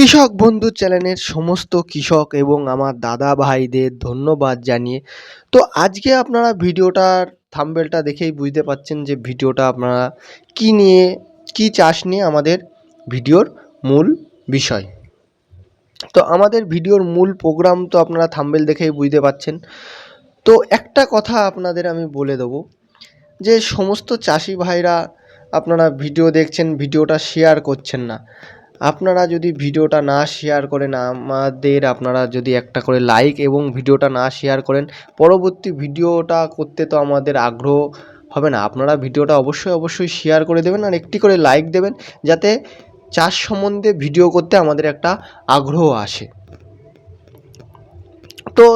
কৃষক বন্ধু চ্যানেলের সমস্ত কৃষক এবং আমার দাদা ভাইদের ধন্যবাদ জানিয়ে। তো আজকে আপনারা ভিডিওটার থাম্বনেলটা দেখেই বুঝতে পারছেন যে ভিডিওটা আপনারা কী নিয়ে, কী চাষ নিয়ে আমাদের ভিডিওর মূল বিষয়। তো আমাদের ভিডিওর মূল প্রোগ্রাম তো আপনারা থাম্বেল দেখেই বুঝতে পারছেন। তো একটা কথা আপনাদের আমি বলে দেবো যে সমস্ত চাষি ভাইরা আপনারা ভিডিও দেখছেন, ভিডিওটা শেয়ার করছেন না। আপনারা যদি ভিডিওটা না শেয়ার করেন, আমাদের আপনারা যদি একটা করে লাইক এবং ভিডিওটা না শেয়ার করেন, পরবর্তী ভিডিওটা করতে তো আমাদের আগ্রহ হবে না। আপনারা ভিডিওটা অবশ্যই অবশ্যই শেয়ার করে দেবেন আর একটি করে লাইক দেবেন, যাতে চাষ সম্বন্ধে ভিডিও করতে আমাদের একটা আগ্রহ আসে। তো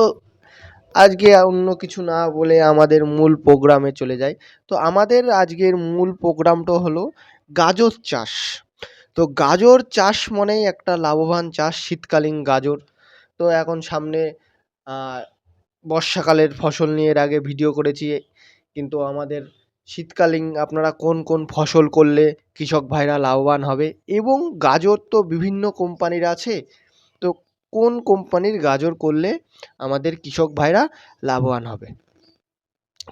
আজকে অন্য কিছু না বলে আমাদের মূল প্রোগ্রামে চলে যাই। তো আমাদের আজকের মূল প্রোগ্রামটা হলো গাজর চাষ। তো গাজর চাষ মানেই একটা লাভবান চাষ, শীতকালীন গাজর। তো এখন সামনে বর্ষাকালের ফসল নিয়ে এর আগে ভিডিও করেছি। কিন্তু আমাদের শীতকালীন আপনারা কোন কোন ফসল করলে কৃষক ভাইরা লাভবান হবে? এবং গাজর তো বিভিন্ন কোম্পানির আছে। তো কোন কোম্পানির গাজর করলে আমাদের কৃষক ভাইরা লাভবান হবে?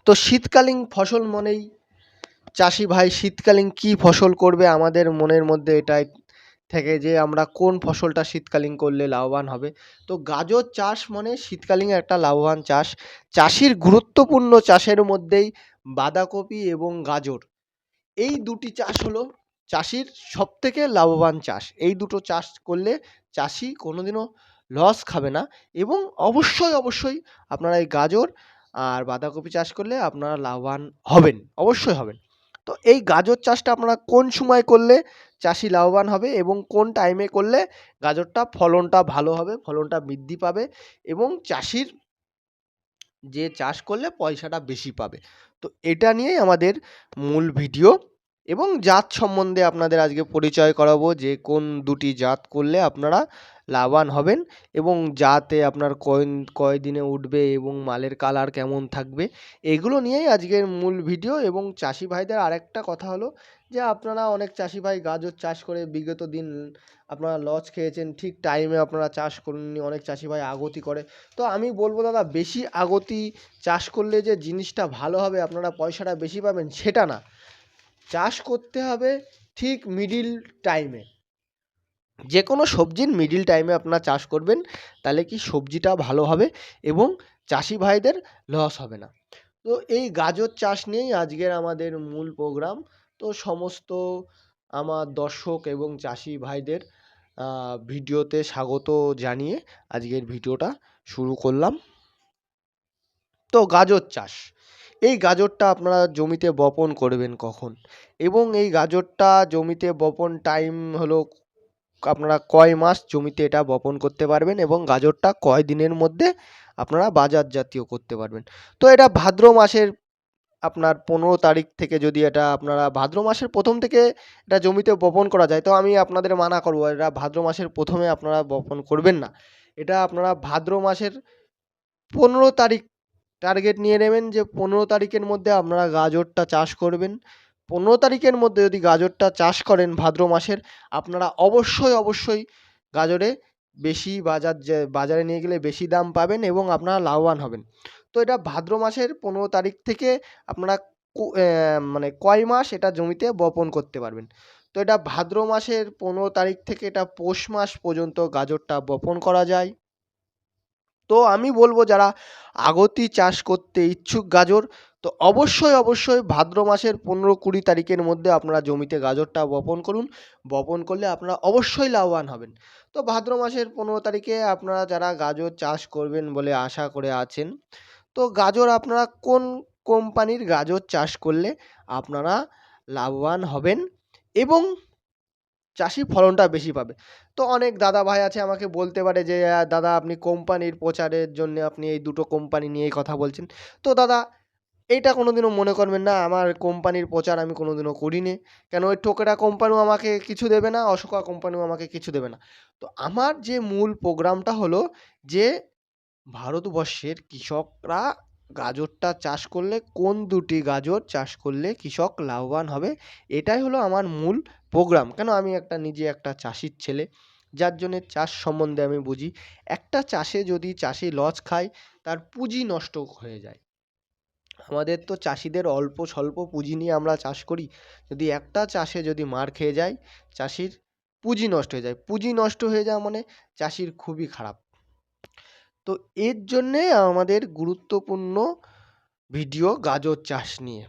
তো শীতকালীন ফসল মানেই চাষি ভাই শীতকালীন কী ফসল করবে? আমাদের মনের মধ্যে এটাই থেকে যে আমরা কোন ফসলটা শীতকালীন করলে লাভবান হবে। তো গাজর চাষ মানে শীতকালীন একটা লাভবান চাষ। চাষির গুরুত্বপূর্ণ চাষের মধ্যেই বাঁধাকপি এবং গাজর। এই দুটি চাষ হলো চাষির সবথেকে লাভবান চাষ। এই দুটো চাষ করলে চাষি কোনোদিনও লস খাবে না এবং অবশ্যই অবশ্যই আপনারা এই গাজর আর বাঁধাকপি চাষ করলে আপনারা লাভবান হবেন, অবশ্যই হবেন। তো এই গাজর চাষটা আপনারা কোন সময় করলে চাষি লাভবান হবে এবং কোন টাইমে করলে গাজরটা ফলনটা ভালো হবে, ফলনটা বৃদ্ধি পাবে এবং চাষির যে চাষ করলে পয়সাটা বেশি পাবে? তো এটা নিয়েই আমাদের মূল ভিডিও এবং জাত সম্বন্ধে আপনাদের আজকে পরিচয় করাবো যে কোন দুটি জাত করলে আপনারা লাভবান হবেন এবং জাতে আপনার কয় কয় দিনে উঠবে এবং মালের কালার কেমন থাকবে, এগুলো নিয়েই আজকের মূল ভিডিও। এবং চাষি ভাইদের আরেকটা কথা হলো যে, আপনারা অনেক চাষি ভাই গাজর চাষ করে বিগত দিন আপনারা লস খেয়েছেন, ঠিক টাইমে আপনারা চাষ করেননি, অনেক চাষি ভাই আগতি করে। তো আমি বলব, দাদা, বেশি আগতি চাষ করলে যে জিনিসটা ভালো হবে, আপনারা পয়সাটা বেশি পাবেন, সেটা না। চাষ করতে হবে ঠিক মিডিল টাইমে যে কোনো সবজির মিডিল টাইমে আপনারা চাষ করবেন, তাহলে কি সবজিটা ভালো হবে এবং চাষি ভাইদের লস হবে না। তো এই গাজর চাষ নিয়েই আজকের আমাদের মূল প্রোগ্রাম তো সমস্ত আমার দর্শক এবং চাষি ভাইদের ভিডিওতে স্বাগত জানিয়ে আজকের ভিডিওটা শুরু করলাম। তো গাজর চাষ এই গাজরটা আপনারা জমিতে বপন করবেন কখন? এবং এই গাজরটা জমিতে বপন টাইম হলো আপনারা কয় মাস জমিতে এটা বপন করতে পারবেন এবং গাজরটা কয় দিনের মধ্যে আপনারা বাজারজাতীয় করতে পারবেন। তো এটা ভাদ্র মাসের আপনার পনেরো তারিখ থেকে যদি এটা আপনারা, ভাদ্র মাসের প্রথম থেকে এটা জমিতে বপন করা যায়, তো আমি আপনাদের মানা করব, এটা ভাদ্র মাসের প্রথমে আপনারা বপন করবেন না। এটা আপনারা ভাদ্র মাসের পনেরো তারিখ টার্গেট নিয়ে নেবেন যে পনেরো তারিখের মধ্যে আপনারা গাজরটা চাষ করবেন। পনেরো তারিখের মধ্যে যদি গাজরটা চাষ করেন ভাদ্র মাসের, আপনারা অবশ্যই অবশ্যই গাজরে বেশি বাজার বাজারে নিয়ে গেলে বেশি দাম পাবেন এবং আপনারা লাভবান হবেন। তো এটা ভাদ্র মাসের পনেরো তারিখ থেকে আপনারা মানে কয় মাস এটা জমিতে বপন করতে পারবেন। তো এটা ভাদ্র মাসের পনেরো তারিখ থেকে এটা পৌষ মাস পর্যন্ত গাজরটা বপন করা যায়। তো আমি বলব যারা আগতি চাষ করতে ইচ্ছুক গাজর, তো অবশ্যই অবশ্যই ভাদ্র মাসের পনেরো কুড়ি তারিখের মধ্যে আপনারা জমিতে গাজরটা বপন করুন। বপন করলে আপনারা অবশ্যই লাভবান হবেন। তো ভাদ্র মাসের পনেরো তারিখে আপনারা যারা গাজর চাষ করবেন বলে আশা করে আছেন, তো গাজর আপনারা কোন কোম্পানির গাজর চাষ করলে আপনারা লাভবান হবেন এবং চাষি ফলনটা বেশি পাবে। তো অনেক দাদা ভাই আছে আমাকে বলতে পারে যে দাদা আপনি কোম্পানির প্রচারের জন্য আপনি এই দুটো কোম্পানি নিয়েই কথা বলছেন। তো দাদা এইটা কোনোদিনও মনে করবেন না, আমার কোম্পানির প্রচার আমি কোনোদিনও করিনি। কেন, ওই টোকেরা কোম্পানিও আমাকে কিছু দেবে না, অশোকা কোম্পানিও আমাকে কিছু দেবে না। তো আমার যে মূল প্রোগ্রামটা হলো যে, ভারতবর্ষের কৃষকরা গাজরটা চাষ করলে কোন দুটি গাজর চাষ করলে কৃষক লাভবান হবে, এটাই হলো আমার মূল প্রোগ্রাম কেন আমি একটা নিজে একটা চাষির ছেলে? যার জন্যে চাষ সম্বন্ধে আমি বুঝি, একটা চাষে যদি চাষি লস খায়, তার পুঁজি নষ্ট হয়ে যায়। আমাদের তো চাষিদের অল্প স্বল্প পুঁজি নিয়ে আমরা চাষ করি। যদি একটা চাষে যদি মার খেয়ে যায়, চাষির পুঁজি নষ্ট হয়ে যায়। পুঁজি নষ্ট হয়ে যাওয়া মানে চাষির খুবই খারাপ। তো এর জন্যে আমাদের গুরুত্বপূর্ণ ভিডিও গাজর চাষ নিয়ে।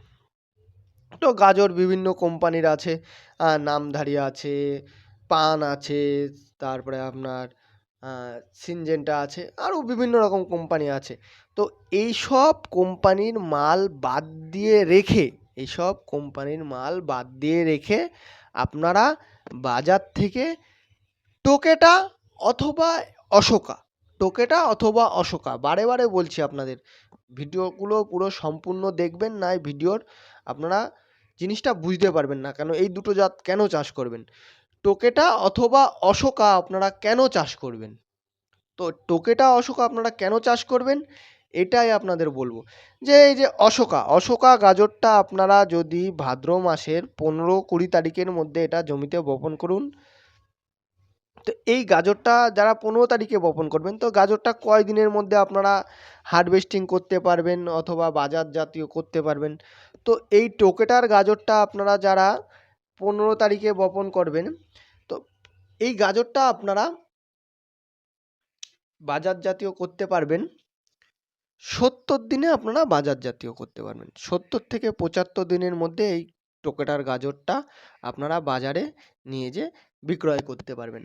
তো গাজর বিভিন্ন কোম্পানির আছে। নামধারী আছে, পান আছে, তারপরে আপনার সিনজেন্টা আছে আরও বিভিন্ন রকম কোম্পানি আছে। তো এইসব কোম্পানির মাল বাদ দিয়ে রেখে, এইসব কোম্পানির মাল বাদ দিয়ে রেখে আপনারা বাজার থেকে টোকেটা অথবা অশোকা, টোকেটা অথবা অশোকা, বারে বারে বলছি আপনাদের। ভিডিওগুলো পুরো সম্পূর্ণ দেখবেন, না ভিডিওর আপনারা জিনিসটা বুঝতে পারবেন না কেন এই দুটো জাত কেন চাষ করবেন? টোকেটা অথবা অশোকা আপনারা কেন চাষ করবেন? তো টোকেটা, অশোকা আপনারা কেন চাষ করবেন? এটাই আপনাদের বলব। যে এই যে অশোকা অশোকা গাজরটা আপনারা যদি ভাদ্র মাসের পনেরো কুড়ি তারিখের মধ্যে এটা জমিতে বপন করুন, তো এই গাজরটা যারা পনেরো তারিখে বপন করবেন, তো গাজরটা কয় দিনের মধ্যে আপনারা হারভেস্টিং করতে পারবেন অথবা বাজার জাতীয় করতে পারবেন? তো এই টোকেটার গাজরটা আপনারা যারা পনেরো তারিখে বপন করবেন, তো এই গাজরটা আপনারা বাজার জাতীয় করতে পারবেন। সত্তর দিনে আপনারা বাজার জাতীয় করতে পারবেন। সত্তর থেকে পঁচাত্তর দিনের মধ্যে এই টোকেটার গাজরটা আপনারা বাজারে নিয়ে যে বিক্রয় করতে পারবেন।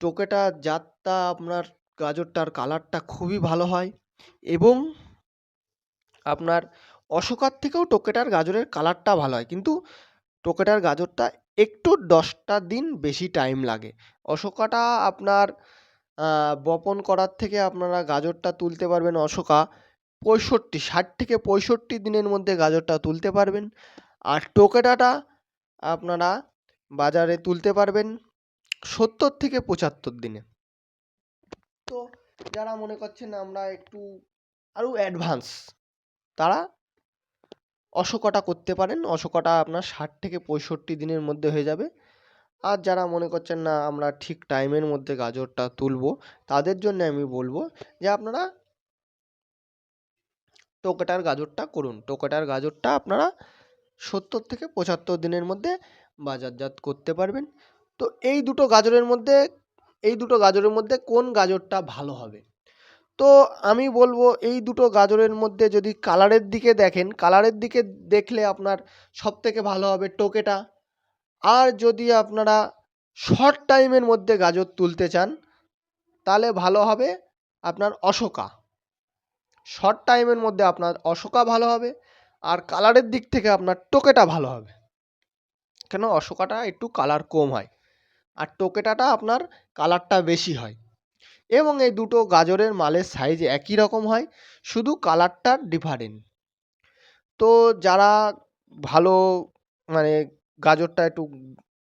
টোকেটা জাতটা, আপনার গাজরটার কালারটা খুবই ভালো হয় এবং আপনার অশোকার থেকেও টোকেটার গাজরের কালারটা ভালো হয়। কিন্তু টোকেটার গাজরটা একটু দশটা দিন বেশি টাইম লাগে। অশোকাটা আপনার বপন করার থেকে আপনারা গাজরটা তুলতে পারবেন। অশোকা পঁয়ষট্টি, ষাট থেকে পঁয়ষট্টি দিনের মধ্যে গাজরটা তুলতে পারবেন। আর টোকেটাটা আপনারা বাজারে তুলতে পারবেন সত্তর থেকে পঁচাত্তর দিনে। তো যারা মনে করছেন আমরা একটু আরও অ্যাডভান্স, তারা অশোকাটা করতে পারেন। অশোকাটা আপনার ষাট থেকে পঁয়ষট্টি দিনের মধ্যে হয়ে যাবে। আর যারা মনে করছেন না, আমরা ঠিক টাইমের মধ্যে গাজরটা তুলবো, তাদের জন্য আমি বলব যে আপনারা টোকেটার গাজরটা করুন। টোকেটার গাজরটা আপনারা সত্তর থেকে পঁচাত্তর দিনের মধ্যে বাজারজাত করতে পারবেন। তো এই দুটো গাজরের মধ্যে, এই দুটো গাজরের মধ্যে কোন গাজরটা ভালো হবে? তো আমি বলব এই দুটো গাজরের মধ্যে যদি কালারের দিকে দেখেন, কালারের দিকে দেখলে আপনার সব থেকে ভালো হবে টোকেটা। আর যদি আপনারা শর্ট টাইমের মধ্যে গাজর তুলতে চান, তাহলে ভালো হবে আপনার অশোকা। শর্ট টাইমের মধ্যে আপনার অশোকা ভালো হবে, আর কালারের দিক থেকে আপনার টোকেটা ভালো হবে। কেন? অশোকাটা একটু কালার কম হয়। আর টোকেটাটা আপনার কালারটা বেশি হয়। এবং এই দুটো গাজরের মালের সাইজ একই রকম হয়, শুধু কালারটার ডিফারেন্ট তো যারা ভালো মানে গাজরটা একটু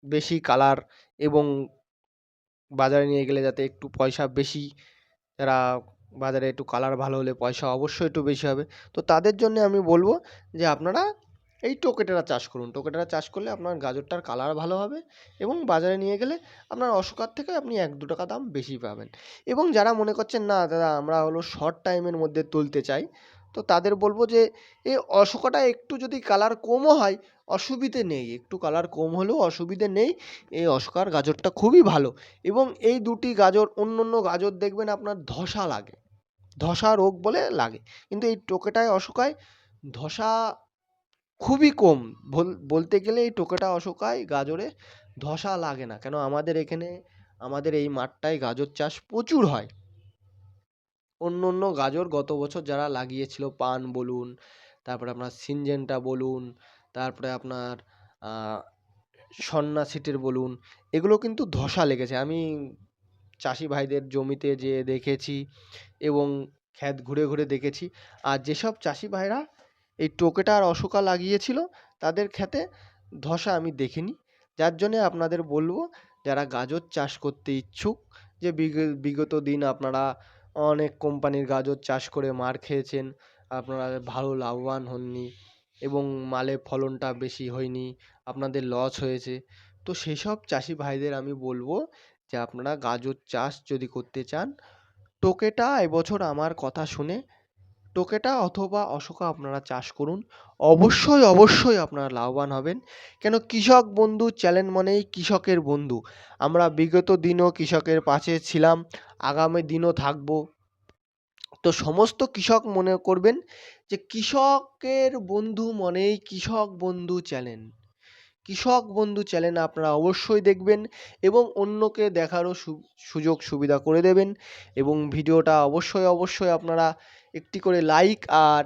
বেশি কালার এবং বাজারে নিয়ে গেলে যাতে একটু পয়সা বেশি, যারা বাজারে একটু কালার ভালো হলে পয়সা অবশ্যই একটু বেশি হবে, তো তাদের জন্য আমি বলব যে আপনারা এই টোকেটেরা চাষ করুন। টোকেটেরা চাষ করলে আপনার গাজরটার কালার ভালো হবে এবং বাজারে নিয়ে গেলে আপনার অশোকার থেকে আপনি এক দু টাকা দাম বেশি পাবেন। এবং যারা মনে করছেন, না, দাদা, আমরা হলো শর্ট টাইমের মধ্যে তুলতে চাই। তো তাদের বলব যে এই অশোকাটা একটু যদি কালার কমও হয়, অসুবিধে নেই। একটু কালার কম হলেও অসুবিধে নেই। এই অশোকার গাজরটা খুবই ভালো। এবং এই দুটি গাজর অন্য অন্য গাজর দেখবেন আপনার ধসা লাগে। ধসা রোগ বলে লাগে। কিন্তু এই টোকেটায় অশোকায় ধসা খুবই কম। বল- বলতে গেলে এই টোকেটা অশোকায় গাজরে ধসা লাগে না। কেন আমাদের এখানে আমাদের এই মাঠটায় গাজর চাষ প্রচুর হয়। অন্য অন্য গাজর গত বছর যারা লাগিয়েছিল পান বলুন তারপরে আপনার সিনজেন্টা বলুন তারপরে আপনার আহ, সন্ন্যাসিটের বলুন এগুলো কিন্তু ধসা লেগেছে। আমি চাষি ভাইদের জমিতে যেয়ে দেখেছি এবং ক্ষেত ঘুরে ঘুরে দেখেছি। আর যেসব চাষি ভাইরা এই টোকেটা আর অশোকা লাগিয়েছিল তাদের ক্ষেতে ধসা আমি দেখিনি। যার জন্যে আপনাদের বলব, যারা গাজর চাষ করতে ইচ্ছুক, যে বিগ- বিগত দিন আপনারা অনেক কোম্পানির গাজর চাষ করে মার খেয়েছেন, আপনারা ভালো লাভবান হননি এবং মালের ফলনটা বেশি হয়নি, আপনাদের লস হয়েছে। তো সেসব চাষি ভাইদের আমি বলব যে আপনারা গাজর চাষ যদি করতে চান, টোকেটা এবছর আমার কথা শুনে টোকেটা অথবা অশোকা আপনারা চাষ করুন। অবশ্যই অবশ্যই আপনারা লাভবান হবেন। কেন কৃষক বন্ধু চ্যানেল মানেই কৃষকের বন্ধু। আমরা বিগত দিনও কৃষকের পাশে ছিলাম, আগামী দিনও থাকব। তো সমস্ত কৃষক মনে করবেন যে কৃষকের বন্ধু মনেই কৃষক বন্ধু চ্যানেল কৃষক বন্ধু চ্যানেল আপনারা অবশ্যই দেখবেন এবং অন্যকে দেখারও সুযোগ সুবিধা করে দেবেন এবং ভিডিওটা অবশ্যই অবশ্যই আপনারা একটি করে লাইক আর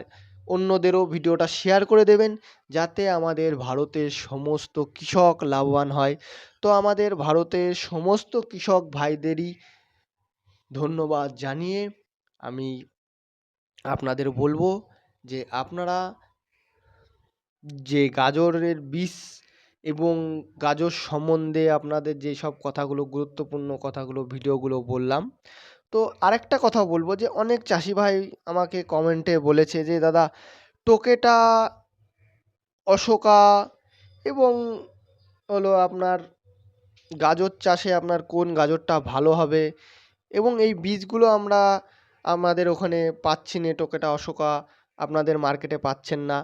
অন্যদেরও ভিডিওটা শেয়ার করে দেবেন যাতে আমাদের ভারতের সমস্ত কৃষক লাভবান হয়। তো আমাদের ভারতের সমস্ত কৃষক ভাইদেরই ধন্যবাদ জানিয়ে আমি আপনাদের বলব যে আপনারা যে গাজরের বীজ এবং গাজর সম্বন্ধে আপনাদের যেসব কথাগুলো, গুরুত্বপূর্ণ কথাগুলো ভিডিওগুলো বললাম তো আরেকটা কথা বলব যে অনেক চাষি ভাই আমাকে কমেন্টে বলেছে যে, দাদা, টোকেটা অশোকা এবং হলো আপনার গাজর চাষে আপনার কোন গাজরটা ভালো হবে এবং এই বীজগুলো আমরা আমাদের ওখানে পাচ্ছি না, টোকেটা অশোকা আপনাদের মার্কেটে পাচ্ছেন না।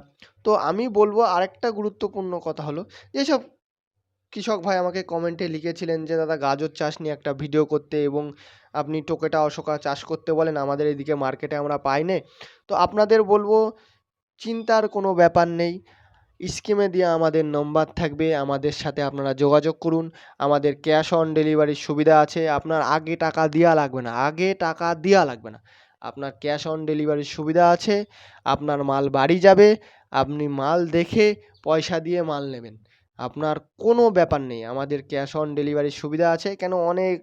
তো আমি বলব আরেকটা গুরুত্বপূর্ণ কথা হলো, যেসব কৃষক ভাই আমাকে কমেন্টে লিখেছিলেন যে, দাদা, গাজর চাষ নিয়ে একটা ভিডিও করতে এবং আপনি টোকেটা অশোকা চাষ করতে বলেন, আমাদের এদিকে মার্কেটে আমরা পাই নে। তো আপনাদের বলব, চিন্তার কোনো ব্যাপার নেই। স্কিমে দিয়ে আমাদের নম্বর থাকবে, আমাদের সাথে আপনারা যোগাযোগ করুন। আমাদের ক্যাশ অন ডেলিভারির সুবিধা আছে, আপনার আগে টাকা দেওয়া লাগবে না, আগে টাকা দেওয়া লাগবে না। আপনার ক্যাশ অন ডেলিভারির সুবিধা আছে, আপনার মাল বাড়ি যাবে, আপনি মাল দেখে পয়সা দিয়ে মাল নেবেন। আপনার কোনো ব্যাপার নেই। আমাদের ক্যাশ অন ডেলিভারির সুবিধা আছে। কেন অনেক,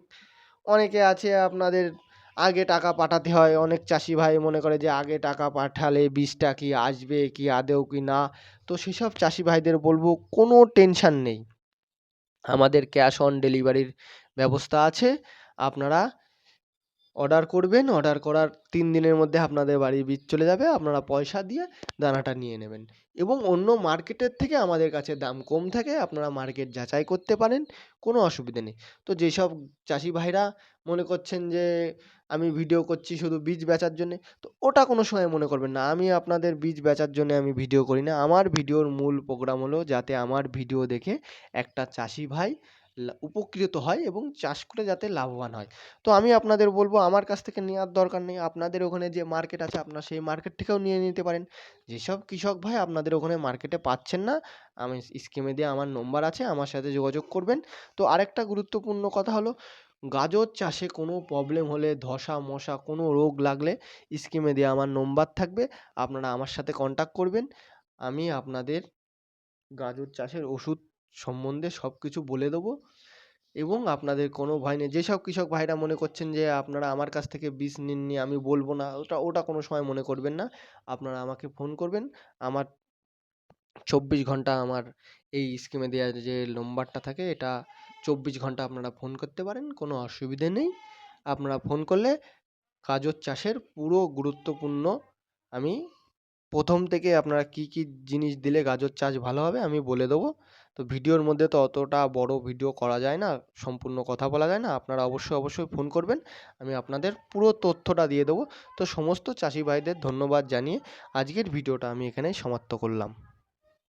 অনেকে আছে আপনাদের আগে টাকা পাঠাতে হয়। অনেক চাষি ভাই মনে করে যে আগে টাকা পাঠালে বীজটা কি আসবে, কি আদৌ, কি না? তো সেসব চাষি ভাইদের বলব কোনো টেনশন নেই। আমাদের ক্যাশ অন ডেলিভারির ব্যবস্থা আছে। আপনারা অর্ডার করবেন অর্ডার করার তিন দিনের মধ্যে আপনাদের বাড়ির বীজ চলে যাবে, আপনারা পয়সা দিয়ে দানাটা নিয়ে নেবেন। এবং অন্য মার্কেটের থেকে আমাদের কাছে দাম কম থাকে, আপনারা মার্কেট যাচাই করতে পারেন, কোনো অসুবিধে নেই। তো যেসব চাষি ভাইরা মনে করছেন যে, আমি ভিডিও করছি শুধু বীজ বেচার জন্যে, তো ওটা কোনো সময় মনে করবেন না। আমি আপনাদের বীজ বেচার জন্য আমি ভিডিও করি না। আমার ভিডিওর মূল প্রোগ্রাম হলো যাতে আমার ভিডিও দেখে একটা চাষি ভাই উপকৃত হয় এবং চাষ করে যাতে লাভবান হয়। তো আমি আপনাদের বলব, আমার কাছ থেকে নেওয়ার দরকার নেই। আপনাদের ওখানে যে মার্কেট আছে, আপনার সেই মার্কেট থেকেও নিয়ে নিতে পারেন। যেসব কৃষক ভাই আপনাদের ওখানে মার্কেটে পাচ্ছেন না, আমি স্কিমে দিয়ে আমার নম্বর আছে, আমার সাথে যোগাযোগ করবেন। তো আরেকটা গুরুত্বপূর্ণ কথা হলো, গাজর চাষে কোনো প্রবলেম হলে, ধসা, মশা, কোনো রোগ লাগলে স্কিমে দিয়ে আমার নম্বর থাকবে। আপনারা আমার সাথে কন্ট্যাক্ট করবেন। আমি আপনাদের গাজর চাষের ওষুধ সম্বন্ধে সব কিছু বলে দেবো। এবং আপনাদের কোনো ভয় নেই, যেসব কৃষক ভাইরা মনে করছেন যে আপনারা আমার কাছ থেকে বীজ নিননি, আমি বলব না, ওটা ওটা কোনো সময় মনে করবেন না। আপনারা আমাকে ফোন করবেন, আমার চব্বিশ ঘণ্টা আমার এই স্কিমে দেওয়া যে নম্বরটা থাকে, এটা চব্বিশ ঘণ্টা আপনারা ফোন করতে পারেন, কোনো অসুবিধে নেই। আপনারা ফোন করলে গাজর চাষের পুরো গুরুত্বপূর্ণ, আমি প্রথম থেকে আপনারা কী কী জিনিস দিলে গাজর চাষ ভালো হবে আমি বলে দেবো। তো ভিডিওর মধ্যে তো অতটা বড় ভিডিও করা যায় না, সম্পূর্ণ কথা বলা যায় না। আপনারা অবশ্যই অবশ্যই ফোন করবেন, আমি আপনাদের পুরো তথ্যটা দিয়ে দেবো। তো সমস্ত চাষি ভাইদের ধন্যবাদ জানিয়ে আজকের ভিডিওটা আমি এখানেই সমাপ্ত করলাম।